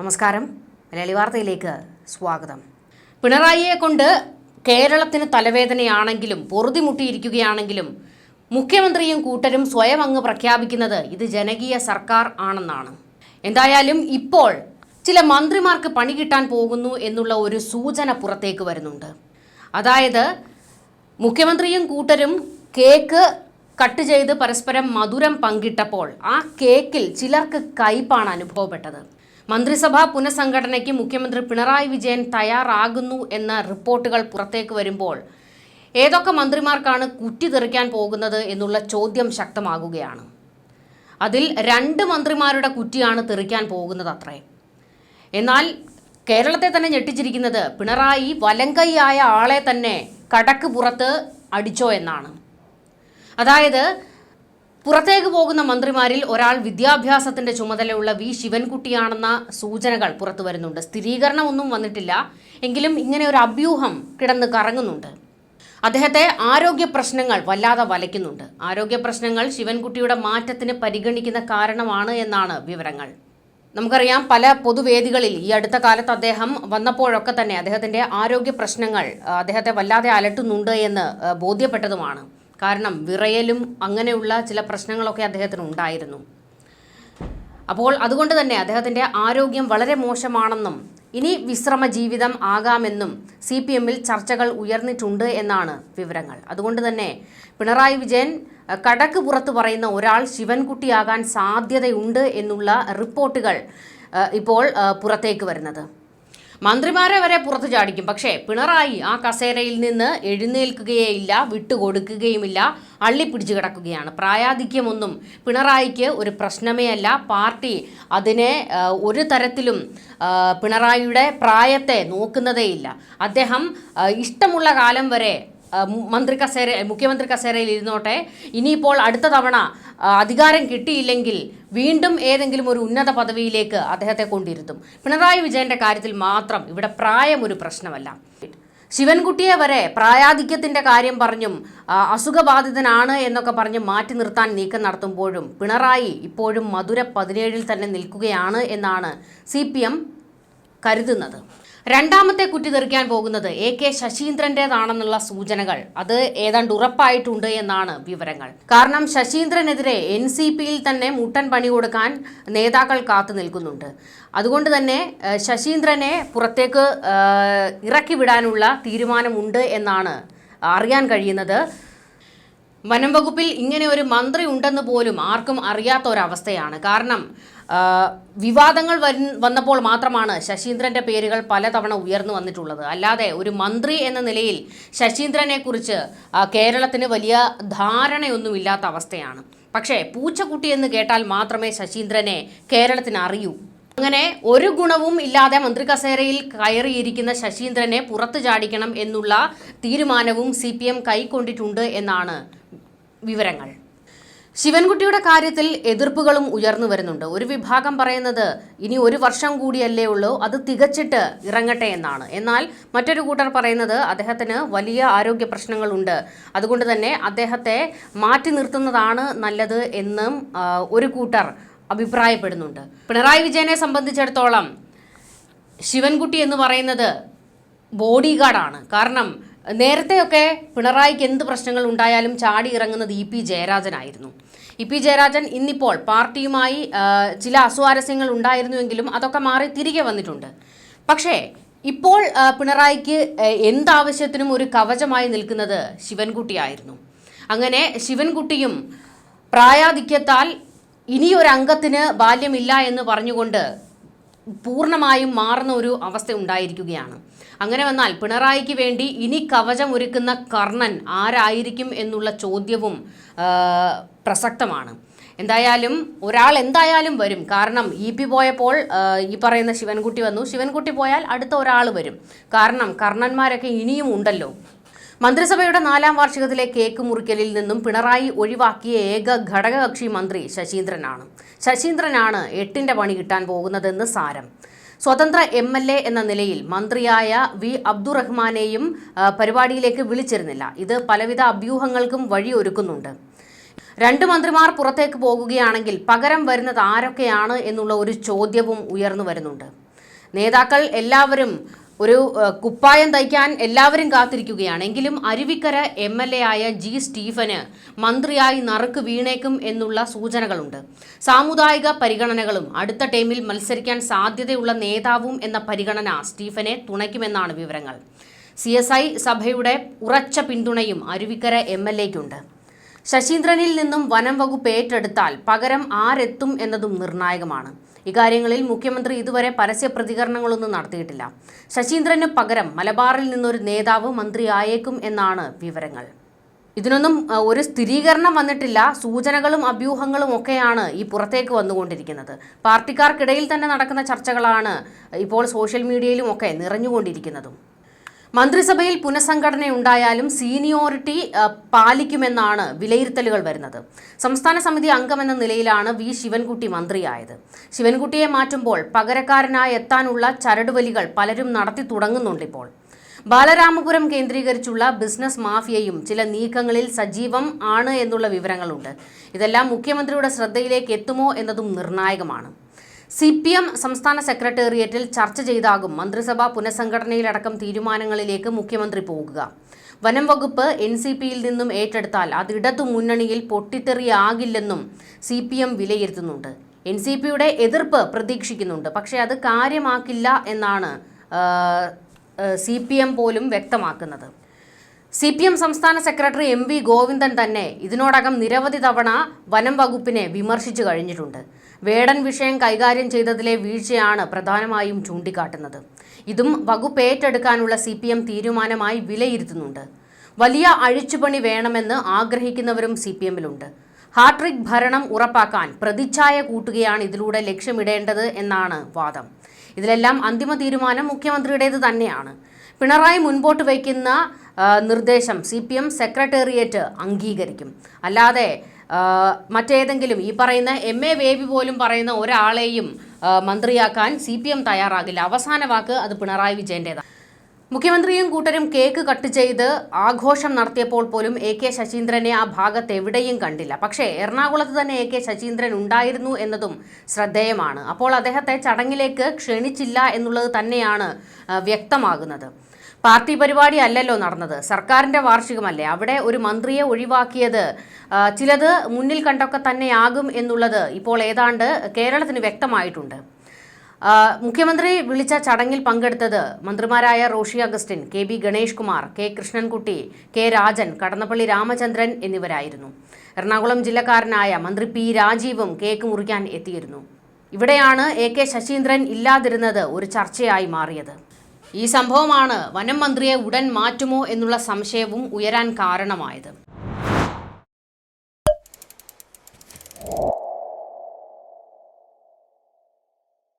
നമസ്കാരം. മലയാളി വാർത്തയിലേക്ക് സ്വാഗതം. പിണറായിയെ കൊണ്ട് കേരളത്തിന് തലവേദനയാണെങ്കിലും പൊറുതിമുട്ടിയിരിക്കുകയാണെങ്കിലും മുഖ്യമന്ത്രിയും കൂട്ടരും സ്വയം അങ്ങ് പ്രഖ്യാപിക്കുന്നത് ഇത് ജനകീയ സർക്കാർ ആണെന്നാണ്. എന്തായാലും ഇപ്പോൾ ചില മന്ത്രിമാർക്ക് പണി കിട്ടാൻ പോകുന്നു എന്നുള്ള ഒരു സൂചന പുറത്തേക്ക് വരുന്നുണ്ട്. അതായത് മുഖ്യമന്ത്രിയും കൂട്ടരും കേക്ക് കട്ട് ചെയ്ത് പരസ്പരം മധുരം പങ്കിട്ടപ്പോൾ ആ കേക്കിൽ ചിലർക്ക് കയ്പാണ് അനുഭവപ്പെട്ടത്. മന്ത്രിസഭാ പുനഃസംഘടനയ്ക്ക് മുഖ്യമന്ത്രി പിണറായി വിജയൻ തയ്യാറാകുന്നു എന്ന റിപ്പോർട്ടുകൾ പുറത്തേക്ക് വരുമ്പോൾ ഏതൊക്കെ മന്ത്രിമാർക്കാണ് കുറ്റി തെറിക്കാൻ പോകുന്നത് എന്നുള്ള ചോദ്യം ശക്തമാകുകയാണ്. അതിൽ രണ്ട് മന്ത്രിമാരുടെ കുറ്റിയാണ് തെറിക്കാൻ പോകുന്നത് അത്രേ. എന്നാൽ കേരളത്തെ തന്നെ ഞെട്ടിച്ചിരിക്കുന്നത് പിണറായി വലങ്കൈയായ ആളെ തന്നെ കടക്ക് പുറത്ത് അടിച്ചോ എന്നാണ്. അതായത് പുറത്തേക്ക് പോകുന്ന മന്ത്രിമാരിൽ ഒരാൾ വിദ്യാഭ്യാസത്തിന്റെ ചുമതലയുള്ള വി. ശിവൻകുട്ടിയാണെന്ന സൂചനകൾ പുറത്തു വരുന്നുണ്ട്. സ്ഥിരീകരണമൊന്നും വന്നിട്ടില്ല. എങ്കിലും ഇങ്ങനെ ഒരു അഭ്യൂഹം കിടന്ന് കറങ്ങുന്നുണ്ട്. അദ്ദേഹത്തെ ആരോഗ്യ പ്രശ്നങ്ങൾ വല്ലാതെ വലയ്ക്കുന്നുണ്ട്. ആരോഗ്യ പ്രശ്നങ്ങൾ ശിവൻകുട്ടിയുടെ മാറ്റത്തിന് പരിഗണിക്കുന്ന കാരണമാണ് എന്നാണ് വിവരങ്ങൾ. നമുക്കറിയാം പല പൊതുവേദികളിൽ ഈ അടുത്ത കാലത്ത് അദ്ദേഹം വന്നപ്പോഴൊക്കെ തന്നെ അദ്ദേഹത്തിന്റെ ആരോഗ്യ പ്രശ്നങ്ങൾ അദ്ദേഹത്തെ വല്ലാതെ അലട്ടുന്നുണ്ട് എന്ന് ബോധ്യപ്പെട്ടതുമാണ്. കാരണം വിറയലും അങ്ങനെയുള്ള ചില പ്രശ്നങ്ങളൊക്കെ അദ്ദേഹത്തിന് ഉണ്ടായിരുന്നു. അപ്പോൾ അതുകൊണ്ട് തന്നെ അദ്ദേഹത്തിന്റെ ആരോഗ്യം വളരെ മോശമാണെന്നും ഇനി വിശ്രമ ജീവിതം ആകാമെന്നും സി പി എമ്മിൽ ചർച്ചകൾ ഉയർന്നിട്ടുണ്ട് എന്നാണ് വിവരങ്ങൾ. അതുകൊണ്ട് തന്നെ പിണറായി വിജയൻ കടക്ക് പുറത്ത് പറയുന്ന ഒരാൾ ശിവൻകുട്ടിയാകാൻ സാധ്യതയുണ്ട് എന്നുള്ള റിപ്പോർട്ടുകൾ ഇപ്പോൾ പുറത്തേക്ക് വരുന്നത്. മന്ത്രിമാരെ വരെ പുറത്തു ചാടിക്കും. പക്ഷേ പിണറായി ആ കസേരയിൽ നിന്ന് എഴുന്നേൽക്കുകയേയില്ല വിട്ടുകൊടുക്കുകയുമില്ല അള്ളിപ്പിടിച്ചു കിടക്കുകയാണ്. പ്രായാധിക്യമൊന്നും പിണറായിക്ക് ഒരു പ്രശ്നമേ അല്ല പാർട്ടി അതിനെ ഒരു തരത്തിലും പിണറായിയുടെ പ്രായത്തെ നോക്കുന്നതേയില്ല. അദ്ദേഹം ഇഷ്ടമുള്ള കാലം വരെ മന്ത്രി കസേര മുഖ്യമന്ത്രി കസേരയിൽ ഇരുന്നോട്ടെ. ഇനിയിപ്പോൾ അടുത്ത തവണ അധികാരം കിട്ടിയില്ലെങ്കിൽ വീണ്ടും ഏതെങ്കിലും ഒരു ഉന്നത പദവിയിലേക്ക് അദ്ദേഹത്തെ കൊണ്ടിരുത്തും. പിണറായി വിജയന്റെ കാര്യത്തിൽ മാത്രം ഇവിടെ പ്രായം ഒരു പ്രശ്നമല്ല. ശിവൻകുട്ടിയെ വരെ പ്രായാധിക്യത്തിന്റെ കാര്യം പറഞ്ഞും അസുഖബാധിതനാണ് എന്നൊക്കെ പറഞ്ഞ് മാറ്റി നിർത്താൻ നീക്കം നടത്തുമ്പോഴും പിണറായി ഇപ്പോഴും മധുര പതിനേഴിൽ തന്നെ നിൽക്കുകയാണ് എന്നാണ് സി കരുതുന്നത്. രണ്ടാമത്തെ കുറ്റി തെറിക്കാൻ പോകുന്നത് എ കെ ശശീന്ദ്രന്റേതാണെന്നുള്ള സൂചനകൾ. അത് ഏതാണ്ട് ഉറപ്പായിട്ടുണ്ട് എന്നാണ് വിവരങ്ങൾ. കാരണം ശശീന്ദ്രനെതിരെ എൻ സി പിയിൽ തന്നെ മുട്ടൻ പണി കൊടുക്കാൻ നേതാക്കൾ കാത്തു നിൽക്കുന്നുണ്ട്. അതുകൊണ്ട് തന്നെ ശശീന്ദ്രനെ പുറത്തേക്ക് ഇറക്കി വിടാനുള്ള തീരുമാനമുണ്ട് എന്നാണ് അറിയാൻ കഴിയുന്നത്. വനം വകുപ്പിൽ ഇങ്ങനെ ഒരു മന്ത്രി ഉണ്ടെന്ന് പോലും ആർക്കും അറിയാത്ത ഒരവസ്ഥയാണ്. കാരണം വിവാദങ്ങൾ വന്നപ്പോൾ മാത്രമാണ് ശശീന്ദ്രന്റെ പേരുകൾ പലതവണ ഉയർന്നു വന്നിട്ടുള്ളത്. അല്ലാതെ ഒരു മന്ത്രി എന്ന നിലയിൽ ശശീന്ദ്രനെ കുറിച്ച് കേരളത്തിന് വലിയ ധാരണയൊന്നുമില്ലാത്ത അവസ്ഥയാണ്. പക്ഷേ പൂച്ചക്കുട്ടി എന്ന് കേട്ടാൽ മാത്രമേ ശശീന്ദ്രനെ കേരളത്തിന് അറിയൂ. അങ്ങനെ ഒരു ഗുണവും ഇല്ലാതെ മന്ത്രി കസേരയിൽ കയറിയിരിക്കുന്ന ശശീന്ദ്രനെ പുറത്തു ചാടിക്കണം എന്നുള്ള തീരുമാനവും സി കൈക്കൊണ്ടിട്ടുണ്ട് എന്നാണ് വിവരങ്ങൾ. ശിവൻകുട്ടിയുടെ കാര്യത്തിൽ എതിർപ്പുകളും ഉയർന്നു വരുന്നുണ്ട്. ഒരു വിഭാഗം പറയുന്നത് ഇനി ഒരു വർഷം കൂടിയല്ലേ ഉള്ളൂ അത് തികച്ചിട്ട് ഇറങ്ങട്ടെ എന്നാണ്. എന്നാൽ മറ്റൊരു കൂട്ടർ പറയുന്നത് അദ്ദേഹത്തിന് വലിയ ആരോഗ്യ പ്രശ്നങ്ങളുണ്ട് അതുകൊണ്ട് തന്നെ അദ്ദേഹത്തെ മാറ്റി നിർത്തുന്നതാണ് നല്ലത് എന്നും ഒരു കൂട്ടർ അഭിപ്രായപ്പെടുന്നുണ്ട്. പിണറായി വിജയനെ സംബന്ധിച്ചിടത്തോളം ശിവൻകുട്ടി എന്ന് പറയുന്നത് ബോഡി ഗാർഡാണ്. കാരണം നേരത്തെയൊക്കെ പിണറായിക്ക് എന്ത് പ്രശ്നങ്ങൾ ഉണ്ടായാലും ചാടി ഇറങ്ങുന്നത് ഇ പി ജയരാജനായിരുന്നു. ഇ പി ജയരാജൻ ഇന്നിപ്പോൾ പാർട്ടിയുമായി ചില അസ്വാരസ്യങ്ങൾ ഉണ്ടായിരുന്നുവെങ്കിലും അതൊക്കെ മാറി തിരികെ വന്നിട്ടുണ്ട്. പക്ഷേ ഇപ്പോൾ പിണറായിക്ക് എന്താവശ്യത്തിനും ഒരു കവചമായി നിൽക്കുന്നത് ശിവൻകുട്ടിയായിരുന്നു. അങ്ങനെ ശിവൻകുട്ടിയും പ്രായാധിക്യത്താൽ ഇനിയൊരംഗത്തിന് ബാല്യമില്ല എന്ന് പറഞ്ഞുകൊണ്ട് പൂർണമായും മാറുന്ന ഒരു അവസ്ഥ ഉണ്ടായിരിക്കുകയാണ്. അങ്ങനെ വന്നാൽ പിണറായിക്ക് വേണ്ടി ഇനി കവചം ഒരുക്കുന്ന കർണൻ ആരായിരിക്കും എന്നുള്ള ചോദ്യവും പ്രസക്തമാണ്. എന്തായാലും ഒരാൾ എന്തായാലും വരും. കാരണം ഇ പി പോയപ്പോൾ ഈ പറയുന്ന ശിവൻകുട്ടി വന്നു. ശിവൻകുട്ടി പോയാൽ അടുത്ത ഒരാൾ വരും. കാരണം കർണന്മാരൊക്കെ ഇനിയും ഉണ്ടല്ലോ. മന്ത്രിസഭയുടെ നാലാം വാർഷികത്തിലെ കേക്ക് മുറിക്കലിൽ നിന്നും പിണറായി ഒഴിവാക്കിയ ഏക ഘടകകക്ഷി മന്ത്രി ശശീന്ദ്രനാണ്. ശശീന്ദ്രനാണ് എട്ടിന്റെ പണി കിട്ടാൻ പോകുന്നതെന്ന് സാരം. സ്വതന്ത്ര എം എൽ എ എന്ന നിലയിൽ മന്ത്രിയായ വി അബ്ദുറഹ്മാനെയും പരിപാടിയിലേക്ക് വിളിച്ചിരുന്നില്ല. ഇത് പലവിധ അഭ്യൂഹങ്ങൾക്കും വഴിയൊരുക്കുന്നുണ്ട്. രണ്ട് മന്ത്രിമാർ പുറത്തേക്ക് പോകുകയാണെങ്കിൽ പകരം വരുന്നത് ആരൊക്കെയാണ് എന്നുള്ള ഒരു ചോദ്യവും ഉയർന്നു വരുന്നുണ്ട്. നേതാക്കൾ എല്ലാവരും ഒരു കുപ്പായം തയ്ക്കാൻ എല്ലാവരും കാത്തിരിക്കുകയാണ്. എങ്കിലും അരുവിക്കര എം എൽ എ ആയ ജി സ്റ്റീഫന് മന്ത്രിയായി നറുക്ക് വീണേക്കും എന്നുള്ള സൂചനകളുണ്ട്. സാമുദായിക പരിഗണനകളും അടുത്ത ടൈമിൽ മത്സരിക്കാൻ സാധ്യതയുള്ള നേതാവും എന്ന പരിഗണന സ്റ്റീഫനെ തുണയ്ക്കുമെന്നാണ് വിവരങ്ങൾ. സി സഭയുടെ ഉറച്ച പിന്തുണയും അരുവിക്കര എം എൽ എക്കുണ്ട് ശശീന്ദ്രനിൽ നിന്നും വനം വകുപ്പ് ഏറ്റെടുത്താൽ പകരം ആരെത്തും എന്നതും നിർണായകമാണ്. ഇക്കാര്യങ്ങളിൽ മുഖ്യമന്ത്രി ഇതുവരെ പരസ്യ പ്രതികരണങ്ങളൊന്നും നടത്തിയിട്ടില്ല. ശശീന്ദ്രന് പകരം മലബാറിൽ നിന്നൊരു നേതാവ് മന്ത്രിയായേക്കും എന്നാണ് വിവരങ്ങൾ. ഇതിനൊന്നും ഒരു സ്ഥിരീകരണം വന്നിട്ടില്ല. സൂചനകളും അഭ്യൂഹങ്ങളും ഒക്കെയാണ് ഈ പുറത്തേക്ക് വന്നുകൊണ്ടിരിക്കുന്നത്. പാർട്ടിക്കാർക്കിടയിൽ തന്നെ നടക്കുന്ന ചർച്ചകളാണ് ഇപ്പോൾ സോഷ്യൽ മീഡിയയിലും ഒക്കെ നിറഞ്ഞുകൊണ്ടിരിക്കുന്നതും. മന്ത്രിസഭയിൽ പുനഃസംഘടനയുണ്ടായാലും സീനിയോറിറ്റി പാലിക്കുമെന്നാണ് വിലയിരുത്തലുകൾ വരുന്നത്. സംസ്ഥാന സമിതി അംഗമെന്ന നിലയിലാണ് വി. ശിവൻകുട്ടി മന്ത്രിയായത്. ശിവൻകുട്ടിയെ മാറ്റുമ്പോൾ പകരക്കാരനായി എത്താനുള്ള ചരടുവലികൾ പലരും നടത്തി തുടങ്ങുന്നുണ്ടിപ്പോൾ. ബാലരാമപുരം കേന്ദ്രീകരിച്ചുള്ള ബിസിനസ് മാഫിയയും ചില നീക്കങ്ങളിൽ സജീവം ആണ് എന്നുള്ള വിവരങ്ങളുണ്ട്. ഇതെല്ലാം മുഖ്യമന്ത്രിയുടെ ശ്രദ്ധയിലേക്ക് എത്തുമോ എന്നതും നിർണായകമാണ്. സി പി എം സംസ്ഥാന സെക്രട്ടേറിയറ്റിൽ ചർച്ച ചെയ്താകും മന്ത്രിസഭാ പുനഃസംഘടനയിലടക്കം തീരുമാനങ്ങളിലേക്ക് മുഖ്യമന്ത്രി പോകുക. വനം വകുപ്പ് എൻ സി പിയിൽ നിന്നും ഏറ്റെടുത്താൽ അത് ഇടതു മുന്നണിയിൽ പൊട്ടിത്തെറിയാകില്ലെന്നും സി പി എം വിലയിരുത്തുന്നുണ്ട്. എൻ സി പിയുടെ എതിർപ്പ് പ്രതീക്ഷിക്കുന്നുണ്ട്. പക്ഷേ അത് കാര്യമാക്കില്ല എന്നാണ് സി പി എം പോലും വ്യക്തമാക്കുന്നത്. സി പി എം സംസ്ഥാന സെക്രട്ടറി എം വി ഗോവിന്ദൻ തന്നെ ഇതിനോടകം നിരവധി തവണ വനം വകുപ്പിനെ വിമർശിച്ചു കഴിഞ്ഞിട്ടുണ്ട്. വേടൻ വിഷയം കൈകാര്യം ചെയ്തതിലെ വീഴ്ചയാണ് പ്രധാനമായും ചൂണ്ടിക്കാട്ടുന്നത്. ഇതും വകുപ്പ് ഏറ്റെടുക്കാനുള്ള സി പി എം തീരുമാനമായി വിലയിരുത്തുന്നുണ്ട്. വലിയ അഴിച്ചുപണി വേണമെന്ന് ആഗ്രഹിക്കുന്നവരും സി പി എമ്മിലുണ്ട്. ഹാട്രിക് ഭരണം ഉറപ്പാക്കാൻ പ്രതിച്ഛായ കൂട്ടുകയാണ് ഇതിലൂടെ ലക്ഷ്യമിടേണ്ടത് എന്നാണ് വാദം. ഇതിലെല്ലാം അന്തിമ തീരുമാനം മുഖ്യമന്ത്രിയുടേത് തന്നെയാണ്. പിണറായി മുൻപോട്ട് വയ്ക്കുന്ന നിർദ്ദേശം സി പി എം സെക്രട്ടേറിയറ്റ് അംഗീകരിക്കും. അല്ലാതെ മറ്റേതെങ്കിലും ഈ പറയുന്ന എം എ ബേബി പോലും പറയുന്ന ഒരാളെയും മന്ത്രിയാക്കാൻ സി പി എം തയ്യാറാകില്ല. അവസാന വാക്ക് അത് പിണറായി വിജയന്റെതാണ് മുഖ്യമന്ത്രിയും കൂട്ടരും കേക്ക് കട്ട് ചെയ്ത് ആഘോഷം നടത്തിയപ്പോൾ പോലും എ കെ ശശീന്ദ്രനെ ആ ഭാഗത്ത് എവിടെയും കണ്ടില്ല. പക്ഷേ എറണാകുളത്ത് തന്നെ എ കെ ശശീന്ദ്രൻ ഉണ്ടായിരുന്നു എന്നതും ശ്രദ്ധേയമാണ്. അപ്പോൾ അദ്ദേഹത്തെ ചടങ്ങിലേക്ക് ക്ഷണിച്ചില്ല എന്നുള്ളത് തന്നെയാണ് വ്യക്തമാകുന്നത്. പാർട്ടി പരിപാടി അല്ലല്ലോ നടന്നത്. സർക്കാരിന്റെ വാർഷികമല്ലേ? അവിടെ ഒരു മന്ത്രിയെ ഒഴിവാക്കിയത് ചിലത് മുന്നിൽ കണ്ടൊക്കെ തന്നെയാകും എന്നുള്ളത് ഇപ്പോൾ ഏതാണ്ട് കേരളത്തിന് വ്യക്തമായിട്ടുണ്ട്. മുഖ്യമന്ത്രി വിളിച്ച ചടങ്ങിൽ പങ്കെടുത്തത് മന്ത്രിമാരായ Roshi Augustine K B Ganesh Kumar K Krishnankutty K Rajan Kadannappally Ramachandran എന്നിവരായിരുന്നു. എറണാകുളം ജില്ലക്കാരനായ മന്ത്രി പി രാജീവും കേക്ക് മുറിക്കാൻ എത്തിയിരുന്നു. ഇവിടെയാണ് എ കെ ശശീന്ദ്രൻ ഇല്ലാതിരുന്നത് ഒരു ചർച്ചയായി മാറിയത്. ഈ സംഭവമാണ് വനം മന്ത്രിയെ ഉടൻ മാറ്റുമോ എന്നുള്ള സംശയവും ഉയരാൻ കാരണമായത്.